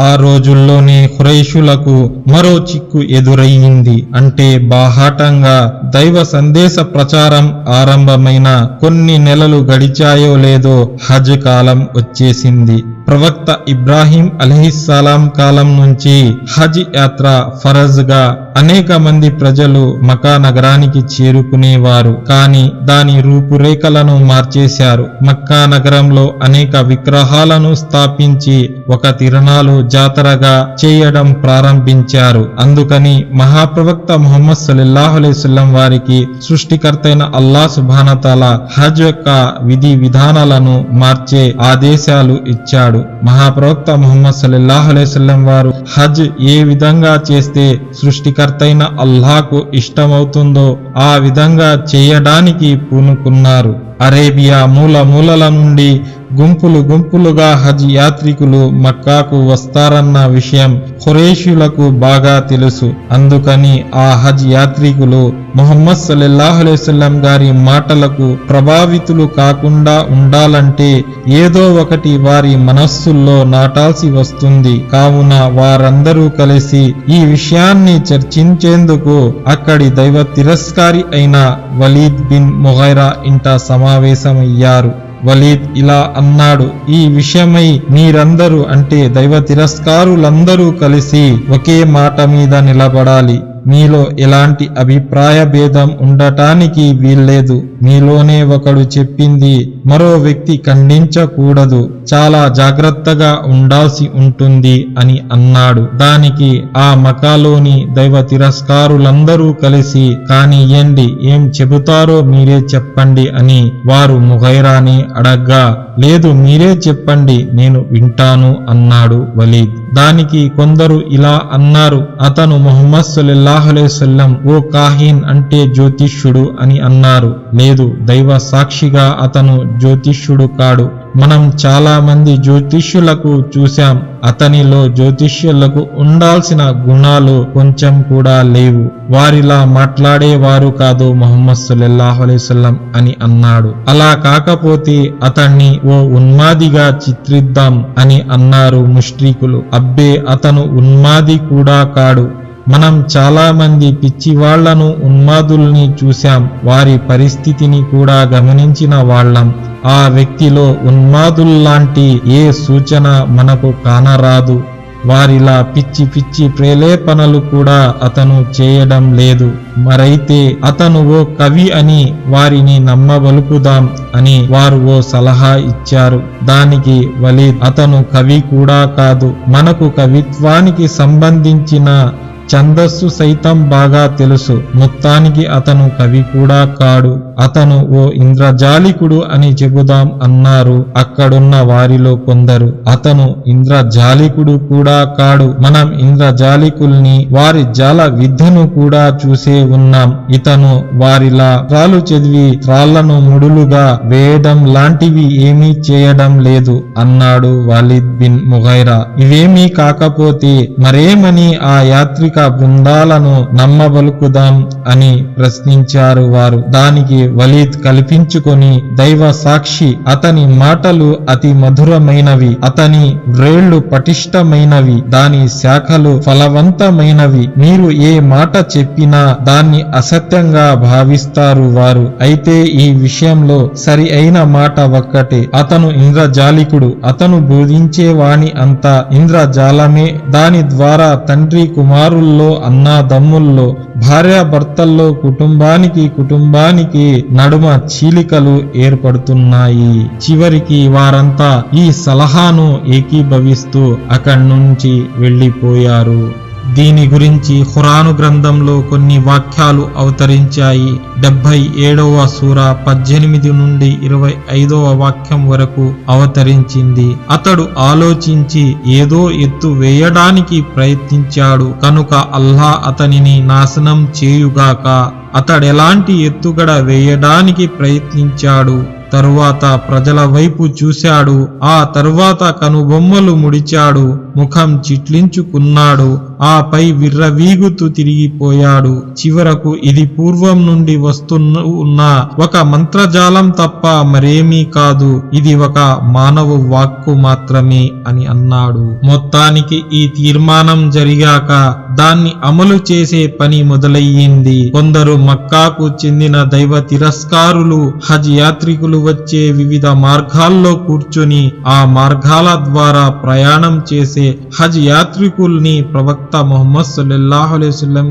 ఆ రోజుల్లోనే హురైషులకు మరో చిక్కు ఎదురయ్యింది. అంటే బాహాటంగా దైవ సందేశ ప్రచారం ఆరంభమైన కొన్ని నెలలు గడిచాయో లేదో హజ్ కాలం వచ్చేసింది. ప్రవక్త ఇబ్రాహీం అలహిస్సలాం కాలం నుంచి హజ్ యాత్ర ఫరజ్గా అనేక మంది ప్రజలు మకా నగరానికి చేరుకునేవారు. కానీ దాని రూపురేఖలను మార్చేశారు. మక్కా నగరంలో అనేక విగ్రహాలను స్థాపించి ఒక తిరణాలు జాతరగా చేయడం ప్రారంభించారు. అందుకని మహాప్రవక్త ముహమ్మద్ సల్లల్లాహు వారికి సృష్టికర్తైన అల్లా సుభానతాల హజ్ యొక్క విధి విధానాలను మార్చే ఆదేశాలు ఇచ్చాడు. మహాప్రవక్త ముహమ్మద్ సల్లాహులేసల్లం వారు హజ్ ఏ విధంగా చేస్తే సృష్టికర్తైన అల్లాహకు ఇష్టమవుతుందో ఆ విధంగా చేయడానికి పూనుకున్నారు. అరేబియా మూల మూలల నుండి గుంపులు గుంపులుగా హజ్ యాత్రికులు మక్కాకు వస్తారన్న విషయం ఖురేషులకు బాగా తెలుసు. అందుకని ఆ హజ్ యాత్రికులు మొహమ్మద్ సల్లెల్లాహులేసల్లం గారి మాటలకు ప్రభావితులు కాకుండా ఉండాలంటే ఏదో ఒకటి వారి మనస్సుల్లో నాటాల్సి వస్తుంది. కావున వారందరూ కలిసి ఈ విషయాన్ని చర్చించేందుకు అక్కడి దైవ తిరస్కారి అయిన వలీద్ బిన్ మొహైరా ఇంట సమావేశమయ్యారు. వలీద్ ఇలా అన్నాడు ఈ విషయమై మీరందరూ అంటే దైవ తిరస్కారులందరూ కలిసి ఒకే మాట మీద నిలబడాలి. మీలో ఎలాంటి అభిప్రాయ భేదం ఉండటానికి వీల్లేదు. మీలోనే ఒకడు చెప్పింది మరో వ్యక్తి ఖండించకూడదు. చాలా జాగ్రత్తగా ఉండాల్సి ఉంటుంది అని అన్నాడు. దానికి ఆ మకాలోని దైవ తిరస్కారులందరూ కలిసి కానియండి ఏం చెబుతారో మీరే చెప్పండి అని వారు ముగైరాని అడగ్గా లేదు మీరే చెప్పండి నేను వింటాను అన్నాడు వలీద్. దానికి కొందరు ఇలా అన్నారు అతను ముహమ్మద్ సల్లెల్లాహులేసల్లం ఓ కాహీన్ అంటే జ్యోతిష్యుడు అని అన్నారు. లేదు దైవ సాక్షిగా అతను జ్యోతిష్యుడు కాడు. మనం చాలా మంది జ్యోతిష్యులకు చూశాం. అతనిలో జ్యోతిష్యులకు ఉండాల్సిన గుణాలు కొంచెం కూడా లేవు. వారిలా మాట్లాడేవారు కాదు మొహమ్మద్ సుల్లాహులేసల్లం అని అన్నాడు. అలా కాకపోతే అతన్ని ఓ ఉన్మాదిగా చిత్రిద్దాం అని అన్నారు ముష్ట్రీకులు అబ్బే అతను ఉన్మాది కూడా కాడు. మనం చాలామంది పిచ్చివాళ్ళను ఉన్మాదుల్ని చూశాం. వారి పరిస్థితిని కూడా గమనించిన వాళ్ళం. ఆ వ్యక్తిలో ఉన్మాదుల్లాంటి ఏ సూచన మనకు కానరాదు. వారిలా పిచ్చి పిచ్చి ప్రేలేపనలు కూడా అతను చేయడం లేదు. మరైతే అతను ఓ కవి అని వారిని నమ్మబలుకుదాం అని వారు ఓ సలహా ఇచ్చారు. దానికి వలీద్ అతను కవి కూడా కాదు. మనకు కవిత్వానికి సంబంధించిన ఛందస్సు సైతం బాగా తెలుసు. మొత్తానికి అతను కవి కూడా కాడు. అతను ఓ ఇంద్రజాలికుడు అని చెబుదాం అన్నారు. అక్కడున్న వారిలో కొందరు అతను ఇంద్రజాలికుడు కూడా కాడు. మనం ఇంద్రజాలికుల్ని వారి జాల విద్యను కూడా చూసే ఉన్నాం. ఇతను వారిలా రాళ్ళు చదివి రాళ్ళను ముడులుగా వేయడం లాంటివి ఏమీ చేయడం లేదు అన్నాడు వాలిద్ బిన్ ముగైరా. ఇవేమీ కాకపోతే మరేమని ఆ యాత్రిక బృందాలను నమ్మబలుకుదాం అని ప్రశ్నించారు వారు. దానికి వలీద్ కల్పించుకొని దైవ సాక్షి అతని మాటలు అతి మధురమైనవి అతని వ్రేళ్ళు పటిష్టమైనవి దాని శాఖలు ఫలవంతమైనవి. మీరు ఏ మాట చెప్పినా దాన్ని అసత్యంగా భావిస్తారు వారు. అయితే ఈ విషయంలో సరి అయిన మాట ఒక్కటే. అతను ఇంద్రజాలికుడు అతను బోధించేవాణి అంతా ఇంద్రజాలమే. దాని ద్వారా తండ్రి కుమారుల అన్నాదమ్ముల్లో భార్యాభర్తల్లో కుటుంబానికి కుటుంబానికి నడుమ చీలికలు ఏర్పడుతున్నాయి. చివరికి వారంతా ఈ సలహాను ఏకీభవిస్తూ అక్కడి నుంచి వెళ్ళిపోయారు. దీని గురించి ఖురాను గ్రంథంలో కొన్ని వాక్యాలు అవతరించాయి. డెబ్బై ఏడవ సూర పద్దెనిమిది నుండి ఇరవై ఐదవ వాక్యం వరకు అవతరించింది. అతడు ఆలోచించి ఏదో ఎత్తు వేయడానికి ప్రయత్నించాడు. కనుక అల్లా అతనిని నాశనం చేయుగాక అతడెలాంటి ఎత్తుగడ వేయడానికి ప్రయత్నించాడు. తరువాత ప్రజల వైపు చూశాడు. ఆ తరువాత కనుబొమ్మలు ముడిచాడు. ముఖం చిట్లించుకున్నాడు. ఆపై విర్రవీగుతూ తిరిగిపోయాడు. చివరకు ఇది పూర్వం నుండి వస్తున్న ఉన్న ఒక మంత్రజాలం తప్ప మరేమీ కాదు. ఇది ఒక మానవ వాక్కు మాత్రమే అని అన్నాడు. మొత్తానికి ఈ తీర్మానం జరిగాక దాన్ని అమలు చేసే పని మొదలయ్యింది. కొందరు మక్కాకు చెందిన దైవ తిరస్కారులు హజ్ యాత్రికులు వచ్చే వివిధ మార్గాల్లో కూర్చుని ఆ మార్గాల ద్వారా ప్రయాణం చేసే హజ్ యాత్రికుల్ని ప్రవక్త మొహమ్మద్ సల్లల్లాహు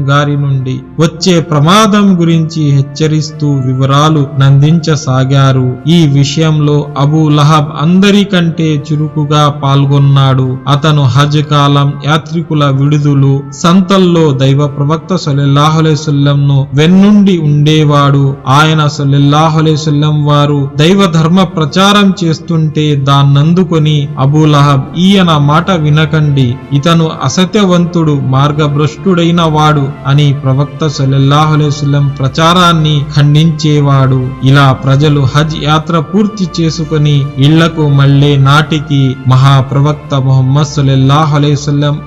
గారి నుండి వచ్చే ప్రమాదం గురించి హెచ్చరిస్తూ వివరాలు నందించసాగారు. ఈ విషయంలో అబూ లహబ్ అందరికంటే చురుకుగా పాల్గొన్నాడు. అతను హజ్ కాలం యాత్రికుల విడుదలు సంతల్లో దైవ ప్రవక్త సల్లల్లాహు ను వెన్నుండి ఉండేవాడు. ఆయన సల్లల్లాహు వారు దైవ ధర్మ ప్రచారం చేస్తుంటే దాన్నందుకొని అబూ లహబ్ ఈయన మాట వినకండి. ఇతను అసత్యవంతుడు మార్గభ్రష్టుడైన వాడు అని ప్రవక్త సల్లల్లాహు ప్రచారాన్ని ఖండించేవాడు. ఇలా ప్రజలు హజ్ యాత్ర పూర్తి చేసుకుని ఇళ్ళకు మళ్ళే నాటికి మహాప్రవక్త మొహమ్మద్ సల్లల్లాహు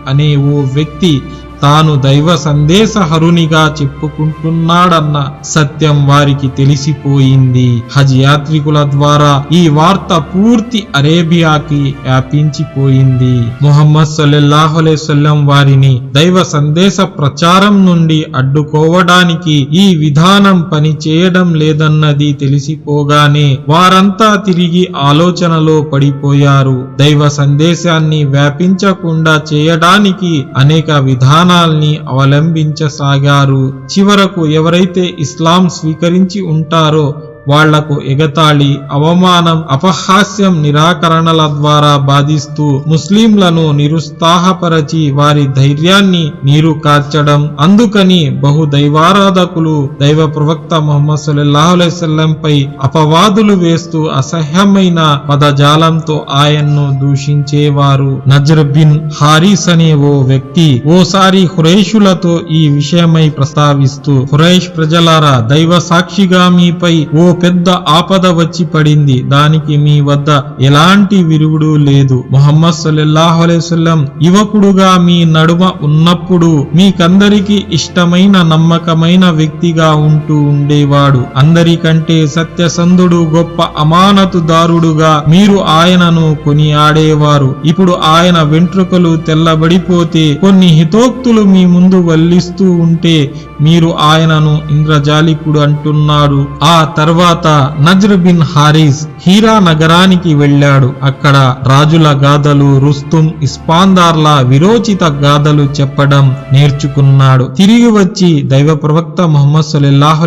అనే ఓ వ్యక్తి తాను దైవ సందేశహరునిగా చెప్పుకుంటున్నాడన్న సత్యం వారికి తెలిసిపోయింది. హజ్ యాత్రికుల ద్వారా ఈ వార్త పూర్తి అరేబియాకి వ్యాపించిపోయింది. మొహమ్మద్ సల్లెల్లాహులేసల్లం వారిని దైవ సందేశ ప్రచారం నుండి అడ్డుకోవడానికి ఈ విధానం పని చేయడం లేదన్నది తెలిసిపోగానే వారంతా తిరిగి ఆలోచనలో పడిపోయారు. దైవ సందేశాన్ని వ్యాపించకుండా చేయడానికి అనేక విధానాల్ని అవలంబించసాగారు. చివరకు ఎవరైతే ఇస్లాం స్వీకరించి ఉంటారో వాళ్ళకు ఎగతాళి అవమానం అపహాస్యం నిరాకరణల ద్వారా బాధిస్తూ ముస్లింలను నిరుత్సాహపరచి వారి ధైర్యాన్ని నీరు కార్చడం. అందుకని బహు దైవారాధకులు దైవ ప్రవక్త మొహమ్మద్ సుల్లాహులైసల్లంపై అపవాదులు వేస్తూ అసహ్యమైన పదజాలంతో ఆయన్ను దూషించేవారు. నజర్ బిన్ హారీస్ అనే ఓ వ్యక్తి ఓసారి హురైషులతో ఈ విషయమై ప్రస్తావిస్తూ హురైష్ ప్రజలారా దైవ సాక్షిగా మీపై ఓ పెద్ద ఆపద వచ్చి పడింది. దానికి మీ వద్ద ఎలాంటి విరుగుడు లేదు. మొహమ్మద్ సల్లల్లాహు యువకుడుగా మీ నడుమ ఉన్నప్పుడు మీకందరికీ ఇష్టమైన నమ్మకమైన వ్యక్తిగా ఉంటూ ఉండేవాడు. అందరికంటే సత్యసంధుడు గొప్ప అమానతుదారుడుగా మీరు ఆయనను కొనియాడేవారు. ఇప్పుడు ఆయన వెంట్రుకలు తెల్లబడిపోతే కొన్ని హితోక్తులు మీ ముందు వల్లిస్తూ ఉంటే మీరు ఆయనను ఇంద్రజాలికుడు అంటున్నాడు. ఆ తర్వాత నజ్ర్ బిన్ హారీస్ హీరా నగరానికి వెళ్ళాడు. అక్కడ రాజుల గాథలు రుస్తుం ఇస్పాందార్ల విరోచిత గాథలు చెప్పడం నేర్చుకున్నాడు. తిరిగి వచ్చి దైవ ప్రవక్త ముహమ్మద్ సల్లల్లాహు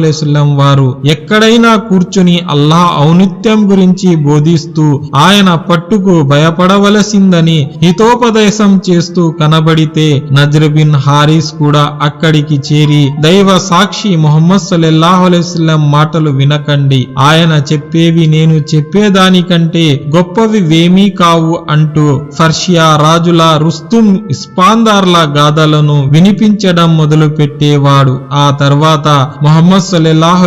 వారు ఎక్కడైనా కూర్చుని అల్లాహ్ ఔనిత్యం గురించి బోధిస్తూ ఆయన పట్టుకు భయపడవలసిందని హితోపదేశం చేస్తూ కనబడితే నజ్ర్ బిన్ హారీస్ కూడా అక్కడికి చేరి దైవ సాక్షి ముహమ్మద్ సల్లల్లాహు మాటలు వినకండి. ఆయన చెప్పేవి నేను చెప్పేదానికంటే గొప్పవి వేమీ కావు అంటూ ఫర్షియా రాజుల రుస్తుం ఇస్పాందార్ల గాథలను వినిపించడం మొదలు పెట్టేవాడు ఆ తర్వాత మొహమ్మద్ సల్లల్లాహు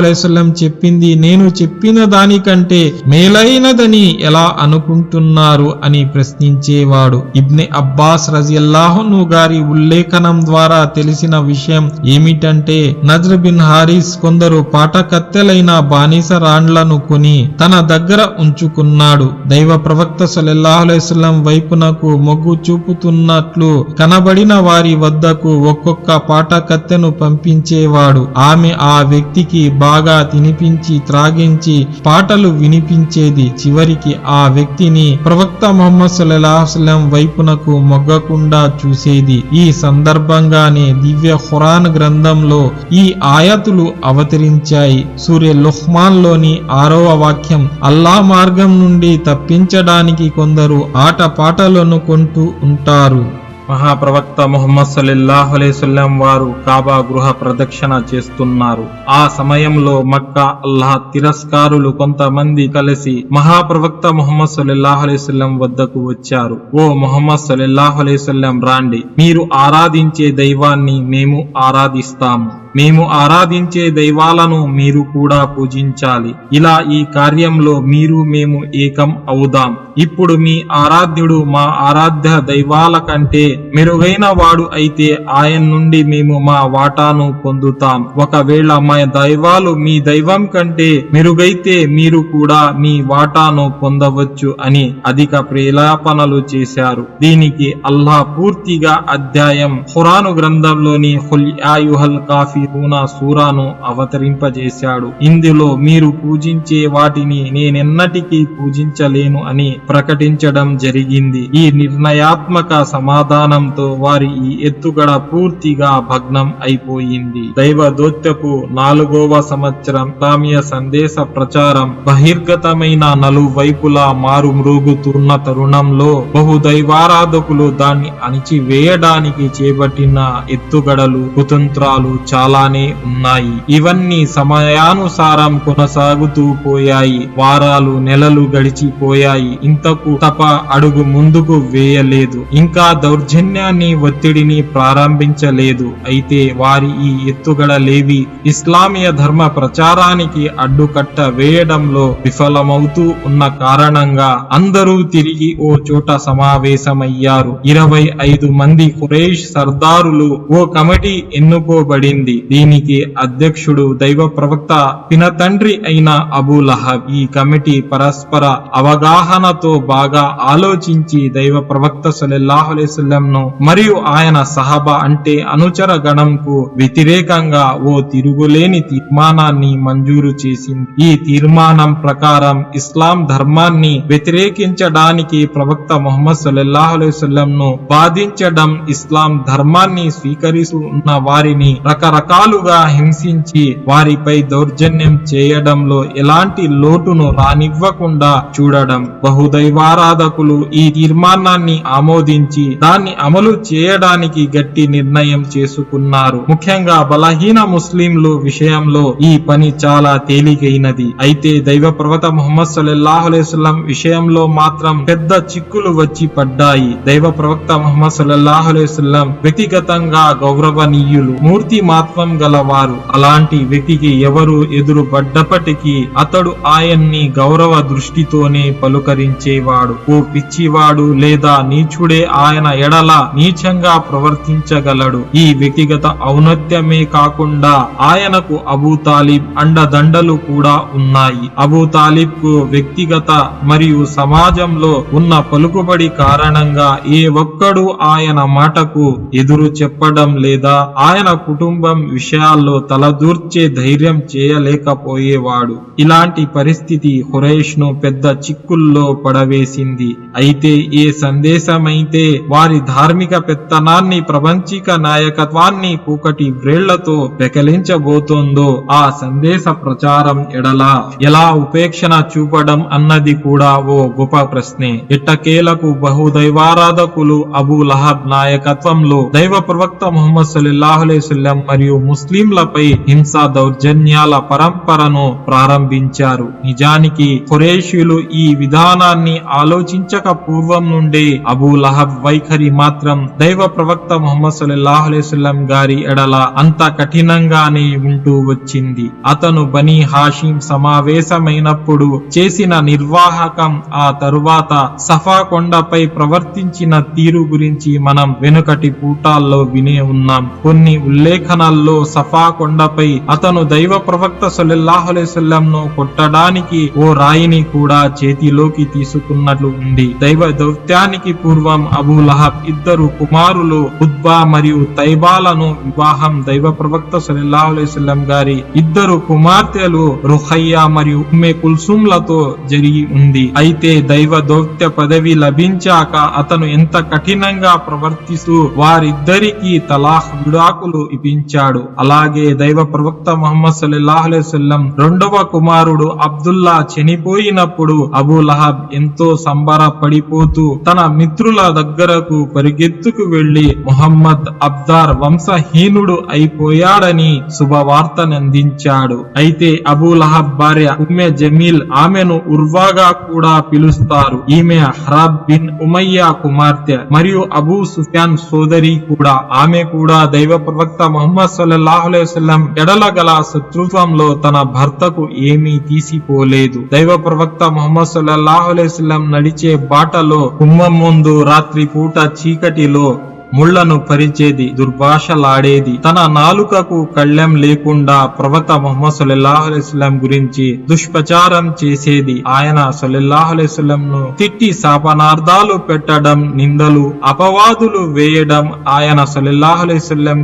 చెప్పింది నేను చెప్పిన దానికంటే మేలైనదని ఎలా అనుకుంటున్నారు అని ప్రశ్నించేవాడు. ఇబ్నె అబ్బాస్ రజియల్లాహును గారి ఉల్లేఖనం ద్వారా తెలిసిన విషయం ఏమిటంటే నజ్ర్ బిన్ హారిస్ కొందరు పాటకత్తెలైన బానిస రాండ్లను కొని తన దగ్గర ఉంచుకున్నాడు. దైవ ప్రవక్త సల్లల్లాహు వైపునకు మొగ్గు చూపుతున్నట్లు కనబడిన వారి వద్దకు ఒక్కొక్క పాటకత్తెను పంపించేవాడు. ఆమె ఆ వ్యక్తికి బాగా తినిపించి త్రాగించి పాటలు వినిపించేది. చివరికి ఆ వ్యక్తిని ప్రవక్త మొహమ్మద్ సల్లల్లాహు వైపునకు మొగ్గకుండా చూసేది. ఈ సందర్భంగానే దివ్య ఖురాన్ గ్రంథంలో ఈ ఆయతులు అవతరించాయి. సూర్య లుహ్మాన్ ఖురాన్లోని ఆరవ వాక్యం అల్లా మార్గం నుండి తప్పించడానికి కొందరు ఆట పాటలను కొంటూ ఉంటారు. మహాప్రవక్త ముహమ్మద్ సల్లల్లాహు అలైహి వారు కాబా గృహ ప్రదక్షిణ చేస్తున్నారు. ఆ సమయంలో మక్కా అల్లాహ్ తిరస్కారులు కొంతమంది కలిసి మహాప్రవక్త ముహమ్మద్ సల్లల్లాహు వద్దకు వచ్చారు. ఓ ముహమ్మద్ సల్లల్లాహు అలైహి రాండి మీరు ఆరాధించే దైవాన్ని మేము ఆరాధిస్తాము. మేము ఆరాధించే దైవాలను మీరు కూడా పూజించాలి. ఇలా ఈ కార్యంలో మీరు మేము ఏకం అవుదాం. ఇప్పుడు మీ ఆరాధ్యుడు మా ఆరాధ్య దైవాల కంటే మెరుగైన వాడు అయితే ఆయన నుండి మేము మా వాటాను పొందుతాం. ఒకవేళ మా దైవాలు మీ దైవం కంటే మెరుగైతే మీరు కూడా మీ వాటాను పొందవచ్చు అని అధిక ప్రేలాపనలు చేశారు. దీనికి అల్లా పూర్తిగా అధ్యాయం. ఖురాను గ్రంథంలోని ఆయుహల్ యాయుహల్ కాఫిరూన సూరాను అవతరింపజేశాడు. ఇందులో మీరు పూజించే వాటిని నేనెన్నటికీ పూజించలేను అని ప్రకటించడం జరిగింది. ఈ నిర్ణయాత్మక సమాధానంతో వారి ఈ ఎత్తుగడ పూర్తిగా భగ్నం అయిపోయింది. దైవ దోత్యపు నాలుగవ సంవత్సరం ఇస్లామీయ సందేశ ప్రచారం బహిర్గతమైన నలువైపులా మారుమ్రోగుతున్న తరుణంలో బహు దైవారాధకులు దాన్ని అణిచివేయడానికి చేపట్టిన ఎత్తుగడలు కుతంత్రాలు చాలానే ఉన్నాయి. ఇవన్నీ సమయానుసారం కొనసాగుతూ పోయాయి. వారాలు నెలలు గడిచిపోయాయి ఇంతకు తప అడుగు ముందుకు వేయలేదు. ఇంకా దౌర్జన్యాన్ని ఒత్తిడిని ప్రారంభించలేదు. అయితే వారి ఈ ఎత్తుగడలేవి ఇస్లామీయ ధర్మ ప్రచారానికి అడ్డుకట్ట వేయడంలో విఫలమవుతూ ఉన్న కారణంగా అందరూ తిరిగి ఓ చోట సమావేశమయ్యారు. ఇరవై ఐదు మంది ఖురేష్ సర్దారులు ఓ కమిటీ ఎన్నుకోబడింది. దీనికి అధ్యక్షుడు దైవ ప్రవక్త పిన తండ్రి అయిన అబూ లహబ్ ఈ కమిటీ పరస్పర అవగాహనతో బాగా ఆలోచించి దైవ ప్రవక్త సల్లల్లాహు మరియు ఆయన సహబా అంటే అనుచర గణంకు వ్యతిరేకంగా ఓ తిరుగులేని తీర్మానాన్ని మంజూరు చేసింది. ఈ తీర్మానం ప్రకారం ఇస్లాం ధర్మాన్ని వ్యతిరేకించడానికి ప్రవక్త మొహమ్మద్ సల్లల్లాహు బాధించడం ఇస్లాం ధర్మాన్ని స్వీకరిస్తున్న వారిని రకరకాల రకరకాలుగా హింసించి వారిపై దౌర్జన్యం చేయడంలో ఎలాంటి లోటును రానివ్వకుండా చూడడం. బహుదైవారాధకులు ఈ తీర్మానాన్ని ఆమోదించి దాన్ని అమలు చేయడానికి గట్టి నిర్ణయం చేసుకున్నారు. ముఖ్యంగా బలహీన ముస్లింలు విషయంలో ఈ పని చాలా తేలికైనది. అయితే దైవ ప్రవత ముహమ్మద్ సల్లాహులేస్లం విషయంలో మాత్రం పెద్ద చిక్కులు వచ్చి పడ్డాయి. దైవ ప్రవక్త ముహమ్మద్ సల్లాహులేస్లం వ్యక్తిగతంగా గౌరవనీయులు. మూర్తి మాత్రం గలవారు. అలాంటి వ్యక్తికి ఎవరు ఎదురు పడ్డప్పటికీ అతడు ఆయన్ని గౌరవ దృష్టితోనే పలుకరించేవాడు. ఓ పిచ్చివాడు లేదా నీచుడే ఆయన ఎడల నీచంగా ప్రవర్తించగలడు. ఈ వ్యక్తిగత ఔన్నత్యమే కాకుండా ఆయనకు అబూ తాలిబ్ అండదండలు కూడా ఉన్నాయి. అబూ తాలిబ్కు వ్యక్తిగత మరియు సమాజంలో ఉన్న పలుకుబడి కారణంగా ఏ ఒక్కడు ఆయన మాటకు ఎదురు చెప్పడం లేదా ఆయన కుటుంబం విషయాల్లో తలదూర్చే ధైర్యం చేయలేకపోయేవాడు. ఇలాంటి పరిస్థితి ఖురైష్ను పెద్ద చిక్కుల్లో పడవేసింది. అయితే ఏ సందేశమైతే వారి ధార్మిక పెత్తనాన్ని ప్రపంచిక నాయకత్వాన్ని కూకటి వ్రేళ్ళతో పెకలించబోతోందో ఆ సందేశ ప్రచారం ఎడలా. ఎలా ఉపేక్షణ చూపడం అన్నది కూడా ఓ గొప్ప ప్రశ్నే. ఎట్టకేలకు బహుదైవారాధకులు అబూ లహబ్ నాయకత్వంలో దైవ ప్రవక్త ముహమ్మద్ సల్లాహు మరియు ముస్లింలపై హింసా దౌర్జన్యాల పరంపరను ప్రారంభించారు. నిజానికి ఖురేషులు ఈ విధానాన్ని ఆలోచించక పూర్వం నుండే అబూ లహబ్ వైఖరి మాత్రం దైవ ప్రవక్త ముహమ్మద్ సల్లాహు గారి ఎడల అంత కఠినంగానే ఉంటూ వచ్చింది. అతను బనీ హాషిం సమావేశమైనప్పుడు చేసిన నిర్వాహకం ఆ తరువాత సఫా కొండపై ప్రవర్తించిన తీరు గురించి మనం వెనుకటి పూటాల్లో వినే ఉన్నాం. కొన్ని ఉల్లేఖనాల్లో సఫా కొండపై అతను దైవ ప్రవక్త సల్లల్లాహు కొట్టడానికి ఓ రాయిని కూడా చేతిలోకి తీసుకున్నట్లు ఉంది. దైవ దౌత్యానికి పూర్వం అబూ లహబ్ ఇద్దరు కుమారులు ఉద్బా మరియు తైబాలను వివాహం దైవ ప్రవక్త సల్లల్లాహు గారి ఇద్దరు కుమార్తెలు రుహయ్య మరియు ఉమ్మే కుల్సుంలతో జరిగి ఉంది. అయితే దైవ దౌత్య పదవి లభించాక అతను ఎంత కఠినంగా ప్రవర్తిస్తూ వారిద్దరికి తలాహ్ విడాకులు ఇప్పించాడు. అలాగే దైవ ప్రవక్త మొహమ్మద్ సల్లాహు రెండవ కుమారుడు అబ్దుల్లా చనిపోయినప్పుడు అబూ లహబ్ ఎంతో సంబరపడిపోతూ తన మిత్రుల దగ్గరకు పరిగెత్తుకు వెళ్ళి మొహమ్మద్ అబ్దార్ వంశహీనుడు అయిపోయాడని శుభవార్తనందించాడు. అయితే అబూ లహబ్ భార్య ఉమ్మె జమీల్ ఆమెను ఉర్వాగా కూడా పిలుస్తారు. ఈమె హరాబ్ బిన్ ఉమయ్య కుమార్తె మరియు అబూ సుఫియాన్ సోదరి కూడా. ఆమె కూడా దైవ ప్రవక్త మొహమ్మద్ సల్లల్లాహు వసల్లం ఎడల గల శత్రుత్వంలో తన భర్తకు ఏమీ తీసిపోలేదు. దైవ ప్రవక్త మొహమ్మద్ సల్లల్లాహు నడిచే బాటలో కుంభం ముందు రాత్రి పూట చీకటిలో ముళ్ళను పరిచేది దుర్భాషలాడేది. తన నాలుకకు కళ్ళెం లేకుండా ప్రవక్త మొహమ్మద్ సల్లల్లాహు గురించి దుష్ప్రచారం చేసేది. ఆయన సల్లల్లాహు ను తిట్టి శాపనార్థాలు పెట్టడం నిందలు అపవాదులు వేయడం ఆయన సల్లల్లాహు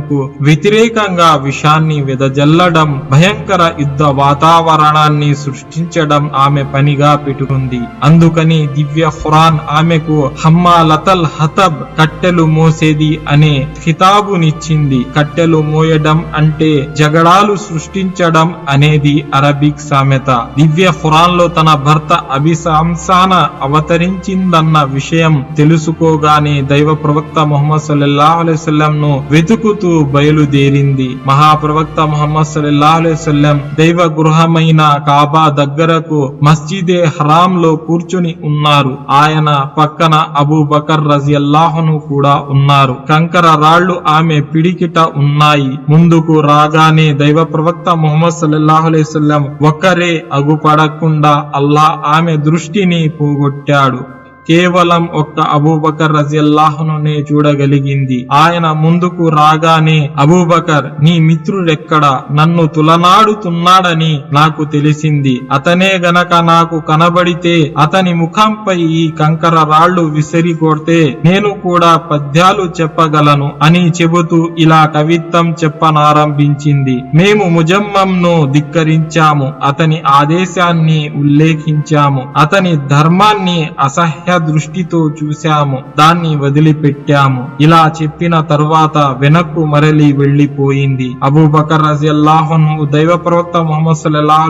కు వ్యతిరేకంగా విషాన్ని వెదజల్లడం భయంకర యుద్ధ వాతావరణాన్ని సృష్టించడం ఆమె పనిగా పెట్టుకుంది. అందుకని దివ్య ఖురాన్ ఆమెకు హమ్మా లతల్ హతబ్ కట్టెలు మోసేది అనే ఖితాబునిచ్చింది కట్టెలు మోయడం అంటే జగడాలు సృష్టించడం అనేది అరబిక్ సామెత. దివ్య ఖురాన్లో తన భర్త అభిశంసాన అవతరించిందన్న విషయం తెలుసుకోగానే దైవ ప్రవక్త మొహమ్మద్ సల్లల్లాహు అలైహి ను వెతుకుతూ బయలుదేరింది. మహాప్రవక్త మొహమ్మద్ సల్లల్లాహు అలైహి దైవ గృహమైన కాబా దగ్గరకు మస్జిదే హరాం లో కూర్చుని ఉన్నారు. ఆయన పక్కన అబూ బకర్ రజియల్లాహును కూడా ఉన్నారు. కంకర రాళ్ళు ఆమె పిడికిట ఉన్నాయి. ముందుకు రాగానే దైవ ప్రవక్త ముహమ్మద్ సల్లల్లాహు ఒక్కరే అగుపడకుండా అల్లా ఆమె దృష్టిని పోగొట్టాడు. కేవలం ఒక్క అబూబకర్ రజియల్లాహునే చూడగలిగింది. ఆయన ముందుకు రాగానే అబూబకర్ నీ మిత్రుడెక్కడ? నన్ను తులనాడుతున్నాడని నాకు తెలిసింది. అతనే గనక నాకు కనబడితే అతని ముఖంపై ఈ కంకర రాళ్ళు విసిరి కొడితే నేను కూడా పద్యాలు చెప్పగలను అని చెబుతూ ఇలా కవిత్వం చెప్పనారంభించింది. మేము ముజమ్మంను ధిక్కరించాము. అతని ఆదేశాన్ని ఉల్లేఖించాము. అతని ధర్మాన్ని అసహ్య దృష్టితో చూశాము దాన్ని వదిలిపెట్టాము. ఇలా చెప్పిన తరువాత వెనక్కు మరలి వెళ్ళిపోయింది అబూబకర్ రజియల్లాహును దైవ ప్రవక్త ముహమ్మద్ సల్లల్లాహు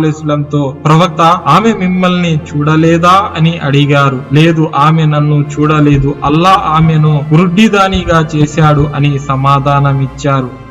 తో ప్రవక్త ఆమె మిమ్మల్ని చూడలేదా? అని అడిగారు. లేదు ఆమె నన్ను చూడలేదు. అల్లా ఆమెను వృద్ధిదానిగా చేశాడు అని సమాధానమిచ్చారు.